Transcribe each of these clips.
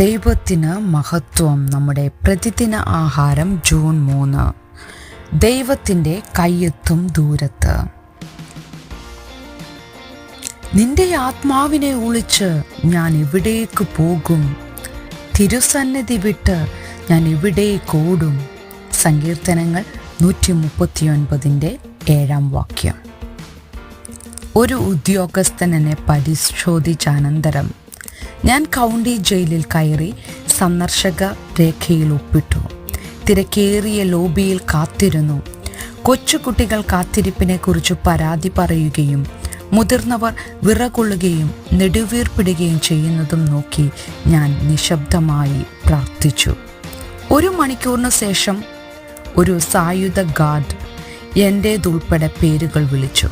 ദൈവത്തിന് മഹത്വം നമ്മുടെ പ്രതിദിന ആഹാരം ജൂൺ മൂന്ന്. ദൈവത്തിന്റെ കയ്യെത്തും ദൂരത്ത്. നിന്റെ ആത്മാവിനെ ഒളിച്ച് ഞാൻ എവിടേക്ക് പോകും? തിരുസന്നിധി വിട്ട് ഞാൻ എവിടേക്ക് ഓടും? സങ്കീർത്തനങ്ങൾ നൂറ്റി മുപ്പത്തിയൊൻപതിന്റെ ഏഴാം വാക്യം. ഒരു ഉദ്യോഗസ്ഥനെ പരിശോധിച്ച അനന്തരം ഞാൻ കൗണ്ടി ജയിലിൽ കയറി സന്ദർശക രേഖയിൽ ഒപ്പിട്ടു. തിരക്കേറിയ ലോബിയിൽ കാത്തിരുന്നു. കൊച്ചുകുട്ടികൾ കാത്തിരിപ്പിനെ കുറിച്ച് പരാതി പറയുകയും മുതിർന്നവർ വിറകൊള്ളുകയും നെടുവീർപ്പിടുകയും ചെയ്യുന്നതും നോക്കി ഞാൻ നിശബ്ദമായി പ്രാർത്ഥിച്ചു. ഒരു മണിക്കൂറിന് ശേഷം ഒരു സായുധ ഗാർഡ് എന്റേതുൾപ്പെടെ പേരുകൾ വിളിച്ചു.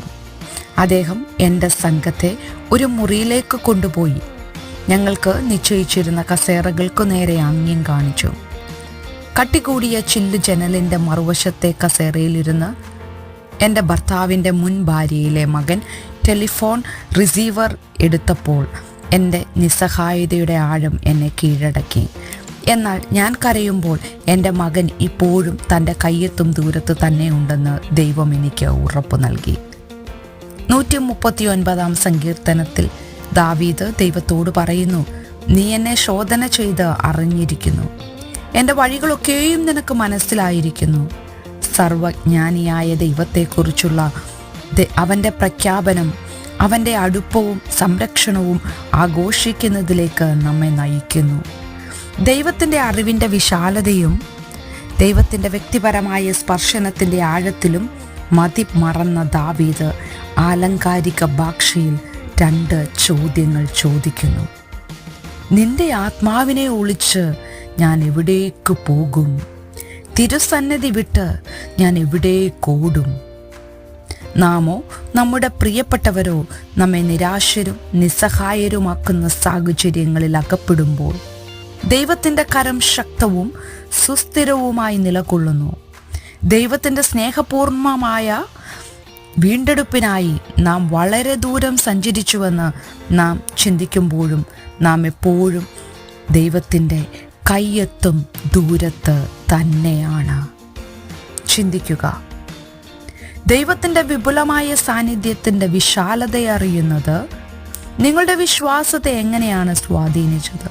അദ്ദേഹം എന്റെ സംഘത്തെ ഒരു മുറിയിലേക്ക് കൊണ്ടുപോയി. ഞങ്ങൾക്ക് നിശ്ചയിച്ചിരുന്ന കസേറകൾക്കു നേരെ ആംഗ്യം കാണിച്ചു. കട്ടികൂടിയ ചില്ലു ജനലിന്റെ മറുവശത്തെ കസേരയിലിരുന്ന് എന്റെ ഭർത്താവിന്റെ മുൻ ഭാര്യയിലെ മകൻ ടെലിഫോൺ റിസീവർ എടുത്തപ്പോൾ എന്റെ നിസ്സഹായതയുടെ ആഴം എന്നെ കീഴടക്കി. എന്നാൽ ഞാൻ കരയുമ്പോൾ എന്റെ മകൻ ഇപ്പോഴും തന്റെ കയ്യെത്തും ദൂരത്ത് തന്നെയുണ്ടെന്ന് ദൈവം എനിക്ക് ഉറപ്പ് നൽകി. നൂറ്റി മുപ്പത്തി ഒൻപതാം സങ്കീർത്തനത്തിൽ ദാവീദ് ദൈവത്തോട് പറയുന്നു നീ എന്നെ ശോധന ചെയ്ത് അറിഞ്ഞിരിക്കുന്നു. എന്റെ വഴികളൊക്കെയും നിനക്ക് മനസ്സിലായിരിക്കുന്നു. സർവജ്ഞാനിയായ ദൈവത്തെക്കുറിച്ചുള്ള അവന്റെ പ്രഖ്യാപനം അവന്റെ അടുപ്പവും സംരക്ഷണവും ആഘോഷിക്കുന്നതിലേക്ക് നമ്മെ നയിക്കുന്നു. ദൈവത്തിന്റെ അറിവിന്റെ വിശാലതയും ദൈവത്തിന്റെ വ്യക്തിപരമായ സ്പർശനത്തിന്റെ ആഴത്തിലും മതി മറന്ന ദാവീദ് ആലങ്കാരിക ഭാഷയിൽ രണ്ട് ചോദ്യങ്ങൾ ചോദിക്കുന്നു. നിന്റെ ആത്മാവിനെ ഒളിച്ച് ഞാൻ എവിടേക്ക് പോകും? തിരുസന്നതി വിട്ട് ഞാൻ എവിടേക്കോടും നാമോ നമ്മുടെ പ്രിയപ്പെട്ടവരോ നമ്മെ നിരാശരും നിസ്സഹായരുമാക്കുന്ന സാഹചര്യങ്ങളിൽ അകപ്പെടുമ്പോൾ ദൈവത്തിന്റെ കരം ശക്തവും സുസ്ഥിരവുമായി നിലകൊള്ളുന്നു. ദൈവത്തിന്റെ സ്നേഹപൂർണമായ വീണ്ടെടുപ്പിനായി നാം വളരെ ദൂരം സഞ്ചരിച്ചുവെന്ന് നാം ചിന്തിക്കുമ്പോഴും നാം എപ്പോഴും ദൈവത്തിന്റെ കയ്യെത്തും ദൂരത്ത് തന്നെയാണ്. ചിന്തിക്കുക. ദൈവത്തിന്റെ വിപുലമായ സാന്നിധ്യത്തിന്റെ വിശാലതയെ അറിയുന്നത് നിങ്ങളുടെ വിശ്വാസത്തെ എങ്ങനെയാണ് സ്വാധീനിച്ചത്?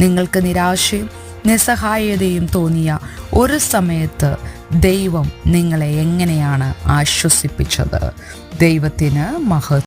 നിങ്ങൾക്ക് നിരാശയും നിസ്സഹായതയും തോന്നിയ ഒരു സമയത്ത് ദൈവം നിങ്ങളെ എങ്ങനെയാണ് ആശ്വസിപ്പിച്ചത്? ദൈവത്തിന് മഹത്വം